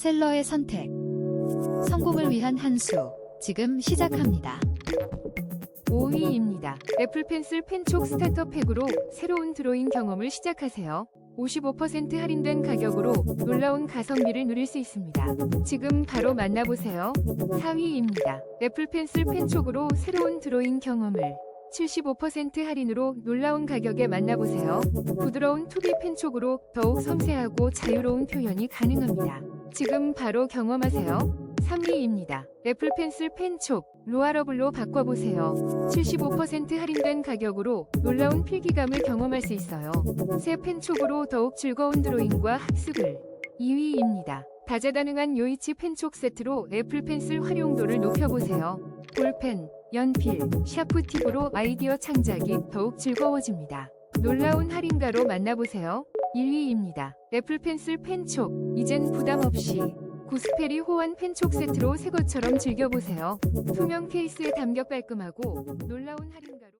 셀러의 선택. 성공을 위한 한 수. 지금 시작합니다. 5위입니다. 애플 펜슬 펜촉 스타터 팩으로 새로운 드로잉 경험을 시작하세요. 55% 할인된 가격으로 놀라운 가성비를 누릴 수 있습니다. 지금 바로 만나보세요. 4위입니다. 애플 펜슬 펜촉으로 새로운 드로잉 경험을 75% 할인으로 놀라운 가격에 만나보세요. 부드러운 투비 펜촉으로 더욱 섬세하고 자유로운 표현이 가능합니다. 지금 바로 경험하세요. 3위입니다. 애플 펜슬 펜촉 로아러블로 바꿔보세요. 75% 할인된 가격으로 놀라운 필기감을 경험할 수 있어요. 새 펜촉으로 더욱 즐거운 드로잉과 학습을 2위입니다. 다재다능한 요이치 펜촉 세트로 애플 펜슬 활용도를 높여보세요. 볼펜, 연필, 샤프 팁으로 아이디어 창작이 더욱 즐거워집니다. 놀라운 할인가로 만나보세요. 1위입니다. 애플 펜슬 펜촉, 이젠 부담 없이 구스페리 호환 펜촉 세트로 새 것처럼 즐겨보세요. 투명 케이스에 담겨 깔끔하고 놀라운 할인가로